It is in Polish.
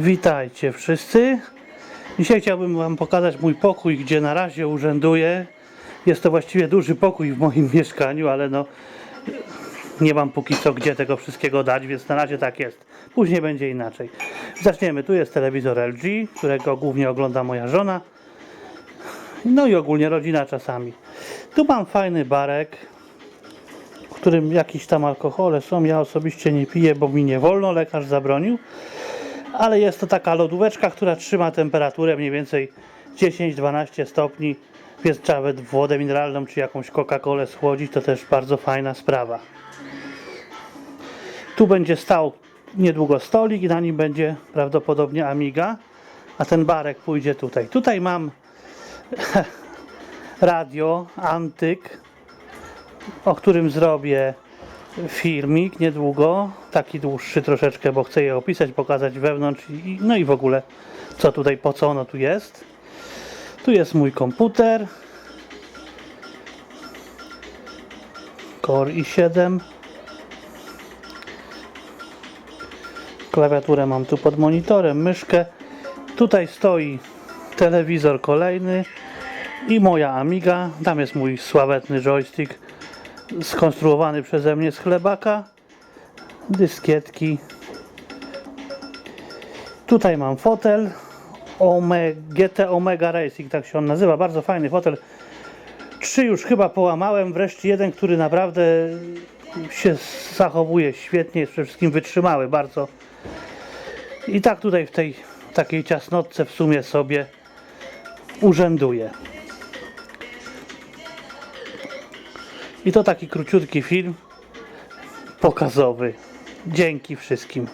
Witajcie wszyscy. Dzisiaj chciałbym Wam pokazać mój pokój, gdzie na razie urzęduję. Jest to właściwie duży pokój w moim mieszkaniu, ale no nie mam póki co gdzie tego wszystkiego dać, więc na razie tak jest. Później będzie inaczej. Zaczniemy. Tu jest telewizor LG, którego głównie ogląda moja żona. No i ogólnie rodzina czasami. Tu mam fajny barek, w którym jakieś tam alkohole są. Ja osobiście nie piję, bo mi nie wolno, lekarz zabronił. Ale jest to taka lodóweczka, która trzyma temperaturę mniej więcej 10-12 stopni. Więc trzeba nawet wodę mineralną czy jakąś Coca-Colę schłodzić, to też bardzo fajna sprawa. Tu będzie stał niedługo stolik i na nim będzie prawdopodobnie Amiga, a ten barek pójdzie tutaj. Tutaj mam radio, antyk, o którym zrobię filmik niedługo, taki dłuższy troszeczkę, bo chcę je opisać, pokazać wewnątrz i, no i w ogóle co tutaj, po co ono tu jest. Tu jest mój komputer. Core i7. Klawiaturę mam tu pod monitorem, myszkę. Tutaj stoi telewizor kolejny i moja Amiga. Tam jest mój sławetny joystick skonstruowany przeze mnie z chlebaka. Dyskietki. Tutaj mam fotel Ome- GT Omega Racing, tak się on nazywa. Bardzo fajny fotel. Trzy już chyba połamałem, wreszcie jeden, który naprawdę się zachowuje świetnie, jest przede wszystkim wytrzymały bardzo. I tak tutaj w tej takiej ciasnotce w sumie sobie urzęduje. I to taki króciutki film pokazowy. Dzięki wszystkim.